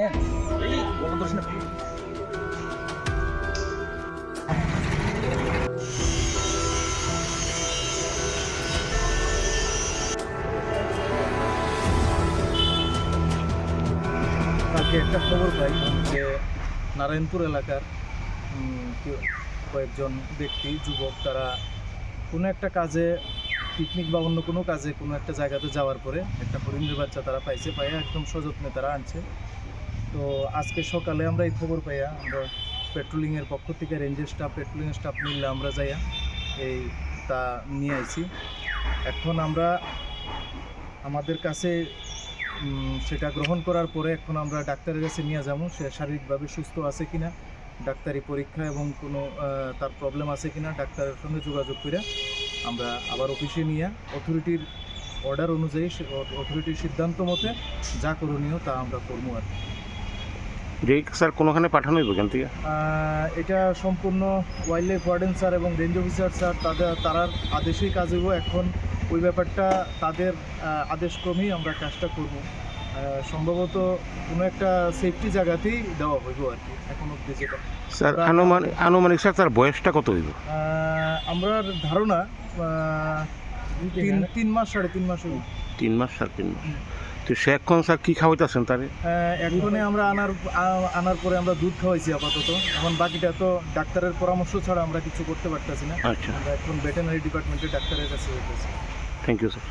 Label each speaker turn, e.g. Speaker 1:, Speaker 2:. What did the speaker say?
Speaker 1: একটা খবর পাই যে নারায়ণপুর এলাকার কয়েকজন ব্যক্তি, যুবক, তারা কোনো একটা কাজে পিকনিক বা অন্য কোনো কাজে কোনো একটা জায়গাতে যাওয়ার পরে একটা হরিণের বাচ্চা তারা পাইছে, পাইয়া একদম সযত্নে তারা আনছে। তো আজকে সকালে আমরা এই খবর পাইয়া আমরা পেট্রোলিংয়ের পক্ষ থেকে রেঞ্জের স্টাফ পেট্রোলিংয়ের স্টাফ মিললে আমরা যাইয়া এই তা নিয়ে আইছি। এখন আমরা আমাদের কাছে সেটা গ্রহণ করার পরে এখন আমরা ডাক্তারের কাছে নিয়ে যাব, সে শারীরিকভাবে সুস্থ আছে কিনা, ডাক্তারি পরীক্ষা এবং কোনো তার প্রবলেম আছে কিনা, ডাক্তারের সঙ্গে যোগাযোগ করে আমরা আবার অফিসে নিয়ে অথরিটির অর্ডার অনুযায়ী অথরিটির সিদ্ধান্ত মতে যা করণীয় তা আমরা করব আর কি।
Speaker 2: যে স্যার কোনোখানে পাঠানো হইব এখান থেকে?
Speaker 1: এটা সম্পূর্ণ ওয়াইল্ড লাইফ ওয়ার্ডেন স্যার এবং রেঞ্জ অফিসার স্যার তাদের তারার আদেশেই কাজ হইব। এখন ওই ব্যাপারটা তাদের আদেশক্রমেই আমরা কাজটা করব। সম্ভবত কোনো একটা সেফটি জায়গাতেই দেওয়া হইব আর কি এখন অব্দি যেটা।
Speaker 2: স্যার আনুমানিক আনুমানিক স্যার তার বয়সটা কত হইব?
Speaker 1: আমার ধারণা তিন তিন মাস সাড়ে তিন মাস হইব।
Speaker 2: তিন মাস সাড়ে তিন মাস। তো সে এখন স্যার কী খাওয়াইতেছেন তারে?
Speaker 1: এখনই এখনে আমরা আনার আনার পরে আমরা দুধ খাওয়াইছি আপাতত। এখন বাকিটা তো ডাক্তারের পরামর্শ ছাড়া আমরা কিছু করতে পারতেছি না।
Speaker 2: আচ্ছা।
Speaker 1: আমরা এখন ভেটেনারি ডিপার্টমেন্টের ডাক্তারের কাছে
Speaker 2: থ্যাংক ইউ স্যার